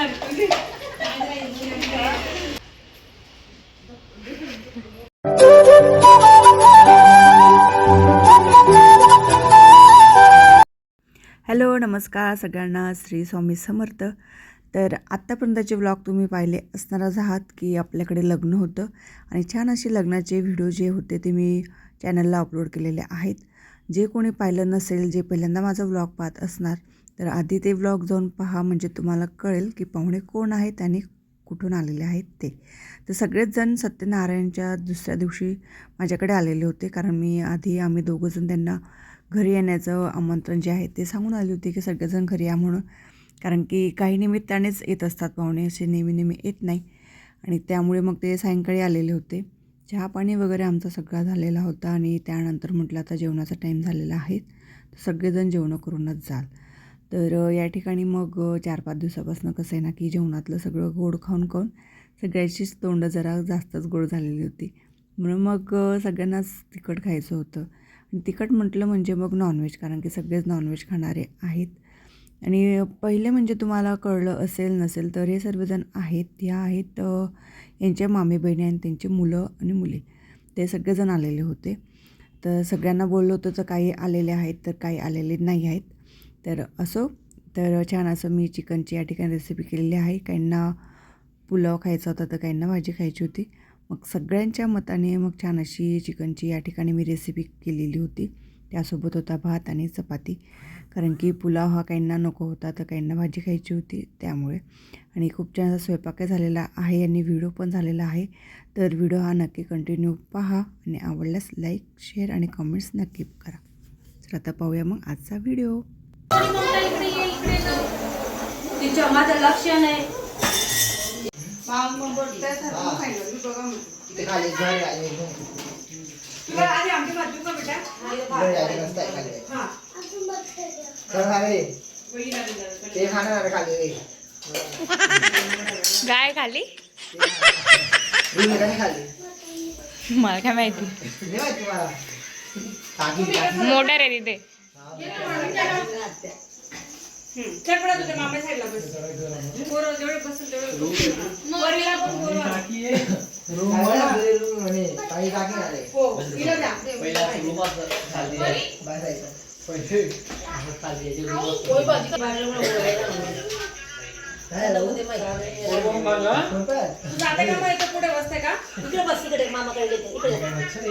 Hello नमस्कार सगळ्यांना. श्री स्वामी समर्थ. तर आत्तापर्यंतचे व्लॉग तुम्ही पाहिले असणारच आहात की आपल्याकडे लग्न होतं आणि छान असे लग्नाचे व्हिडिओ जे होते ते मी चॅनलला अपलोड केलेले आहेत. जे कोणी पाहिलं नसेल जे पहिल्यांदा माझा व्लॉग पाहत असणार तर आधी ते व्लॉग जाऊन पहा म्हणजे तुम्हाला कळेल की पाहुणे कोण आहेत आणि कुठून आलेले आहेत ते. तर सगळेच जण सत्यनारायणच्या दुसऱ्या दिवशी माझ्याकडे आलेले होते कारण मी आधी आम्ही दोघंजण त्यांना घरी येण्याचं आमंत्रण जे आहे ते सांगून आले होते की सगळेजण घरी या म्हणून. कारण की काही निमित्तानेच येत असतात पाहुणे असे नेहमी नेहमी येत नाही. आणि त्यामुळे मग ते सायंकाळी आलेले होते. चहा पाणी वगैरे आमचा सगळा झालेला होता आणि त्यानंतर म्हटलं आता जेवणाचा टाईम झालेला आहे. तर सगळेजण जेवणं करूनच जाल. तर या ठिकाणी मग चार पाच दिवसापासून कसं आहे ना की जेवणातलं सगळं गोड खाऊन खाऊन सगळ्याचीच तोंड जरा जास्तच गोड झालेली होती. म्हणून मग सगळ्यांनाच तिखट खायचं होतं. आणि तिखट म्हटलं म्हणजे मग नॉनव्हेज कारण की सगळेच नॉनव्हेज खाणारे आहेत. आणि पहिले म्हणजे तुम्हाला कळलं असेल नसेल तर हे सर्वजण आहेत. ह्या आहेत यांच्या मामी बहिणी आणि त्यांची मुलं आणि मुली. ते सगळेजण आलेले होते. तर सगळ्यांना बोललो होतं तर काही आलेले आहेत तर काही आलेले नाही आहेत. तर असो तर छान असं मी चिकनची या ठिकाणी रेसिपी केलेली आहे. काहींना पुलाव खायचा होता तर काहींना भाजी खायची होती. मग सगळ्यांच्या मताने मग छान अशी चिकनची या ठिकाणी मी रेसिपी केलेली होती. त्यासोबत होता भात आणि चपाती. कारण की पुलाव हा काहींना नको होता तर काहींना भाजी खायची होती त्यामुळे. आणि खूप छान असा स्वयंपाकही झालेला आहे आणि व्हिडिओ पण झालेला आहे. तर व्हिडिओ हा नक्की कंटिन्यू पहा आणि आवडल्यास लाईक शेअर आणि कमेंट्स नक्की करा. तर आता पाहूया मग आजचा व्हिडिओ तिच्या माझं लक्ष नाही तिथे खाली. आहे घर आहे मस्त आहे खाली चल खाली ते खाणार आहे खाली गाय खाली रूम आहे खाली मला काय माहिती नाही माहिती मला टाकी टाकी मोटर आहे. तिथे रूम म्हणे रूम म्हणे काही टाकी नाही बसायचं काय झालं? झोपत? इकडे बस इकडे. मामाकडे इकडे.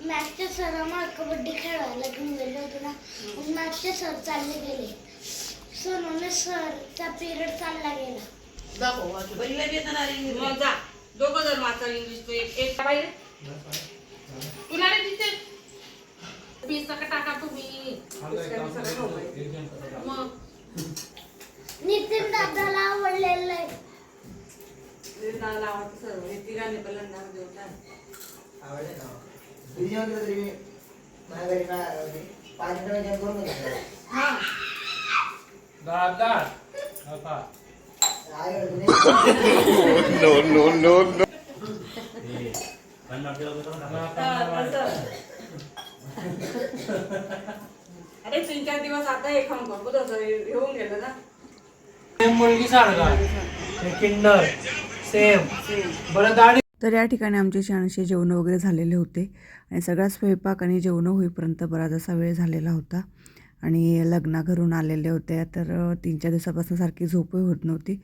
मॅथच्या सर आम्हाला कबड्डी खेळायला घेऊन गेले होते ना. मॅथचे सर चालले गेले. सर म्हणून सरचा पिरियड चालला गेला. मग जा. दोघं जण वाचा इंग्लिश तो एक एक पाहिजे तुला रे तिथे पीस का टाका तुम्ही. मग नितीन दादाला आवडलेलं आहे. सर्व हे तिघांनी जेवतात आवडले ना तुझी जेवण केलं तरी मी माझ्या घरी काय होते पाच मिनिटं जेवण करून घेतलं आईकडे तुझे अरे तीन चार दिवस आता हे खाऊन खाऊन कसं येऊन गेलं ना सेम मुलगी सारखा किंडर सेम बरं दाढी तर या ठिकाणी आमचे छान असे जेवणं वगैरे झालेले होते. आणि सगळा स्वयंपाक आणि जेवणं होईपर्यंत बराच असा वेळ झालेला होता. आणि लग्नाघरून आलेले होते तर तीन चार दिवसापासून सारखी झोपही होत नव्हती.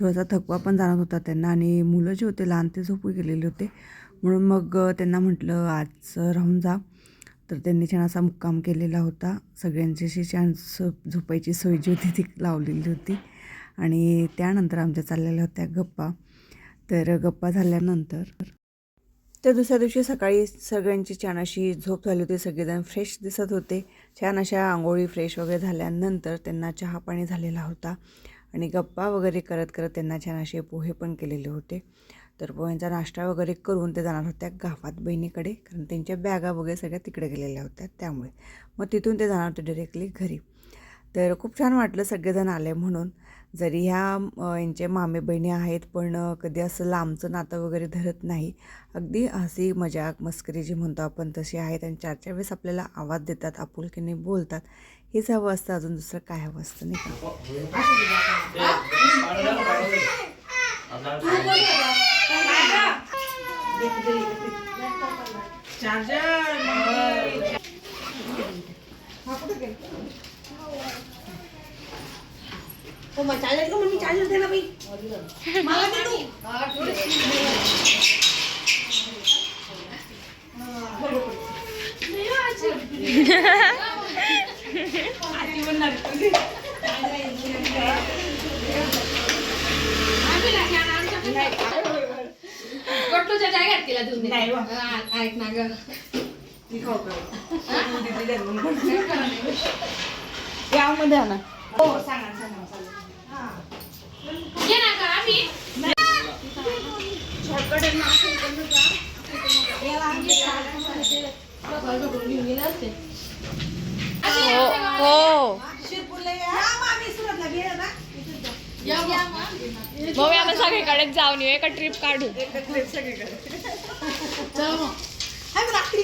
थोडासा थकवा पण जाणवत होता त्यांना. आणि मुलं जे होते लहान ते झोपही गेलेले होते. म्हणून मग त्यांना म्हटलं आज राहून जा. तर त्यांनी छान असा मुक्काम केलेला होता. सगळ्यांची अशी छान झोपायची सोय जी होती ती लावलेली होती. आणि त्यानंतर आमच्या चाललेल्या होत्या गप्पा. तर गप्पा झाल्यानंतर तर दुसऱ्या दिवशी सकाळी सगळ्यांची छान अशी झोप झाली होती. सगळेजण फ्रेश दिसत होते. छान अशा आंघोळी फ्रेश वगैरे झाल्यानंतर त्यांना चहा पाणी झालेला होता आणि गप्पा वगैरे करत करत त्यांना छान असे पोहे पण केलेले होते. तर पोह्यांचा नाश्ता वगैरे करून ते जाणार होत्या गावात बहिणीकडे कारण त्यांच्या बॅगा वगैरे सगळ्या तिकडे गेलेल्या होत्या. त्यामुळे मग तिथून ते जाणार होते डिरेक्टली घरी. तर खूप छान वाटलं सगळेजण आले म्हणून. जरी ह्या यांचे मामे बहिणी आहेत पण कधी असं लांबचं नातं वगैरे धरत नाही. अगदी हसी मजाक मस्करी जी म्हणतो आपण तशी आहेत आणि चार चार वेळेस आपल्याला आवाज देतात आपुलकीने बोलतात. हेच हवं असतं अजून दुसरं काय हवं असतं नाही का? हो मग चार्जर का मग मी चार्जर दे ना बाई. मला दे तू. कटलूच्या जागेत तिला देऊन दे. हा, ऐक ना ग. यामध्ये आणा. ये ना ग आम्ही मग आम्ही सगळीकडे जाऊन येऊ. एका ट्रिप काढू. रात्री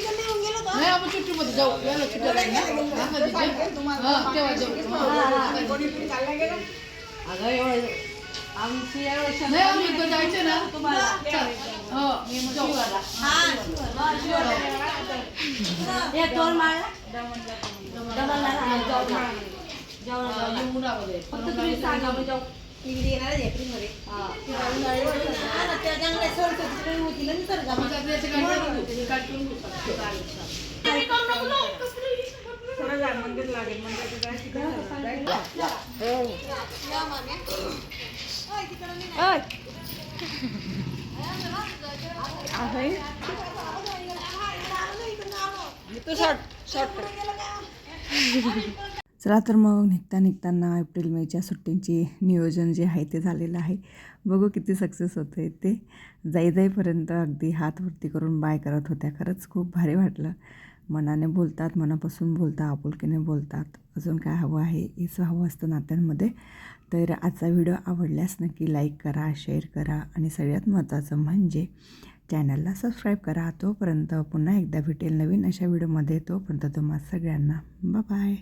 गेलो होतो? नाही. हा, आम्ही इथं जायचं ना. हो, जाऊ. हे दोन माळा. फक्त तुम्ही सांगा. म्हणजे जाऊ. इकडे येणार आहे एप्रिलमध्ये हा. ना, त्या तिकडे होतील आणि सर जा. मग चला तर मग निघता निघताना एप्रिल मेच्या सुट्टींची नियोजन जे आहे ते झालेलं आहे. बघू किती सक्सेस होतं आहे ते. जाई जाईपर्यंत अगदी हात वरती करून बाय करत होत्या. खरंच खूप भारी वाटलं. मनाने बोलतात मनापासून बोलतात आपुलकीने बोलतात. अजून काय हवं आहे हेचं हवं असतं नात्यांमध्ये. तर आजचा व्हिडिओ आवडल्यास नक्की लाईक करा शेअर करा आणि सगळ्यात महत्त्वाचं म्हणजे चॅनलला सबस्क्राईब करा. तोपर्यंत पुन्हा एकदा भेटेल नवीन अशा व्हिडिओमध्ये. तोपर्यंत तुम्हा सगळ्यांना बाय.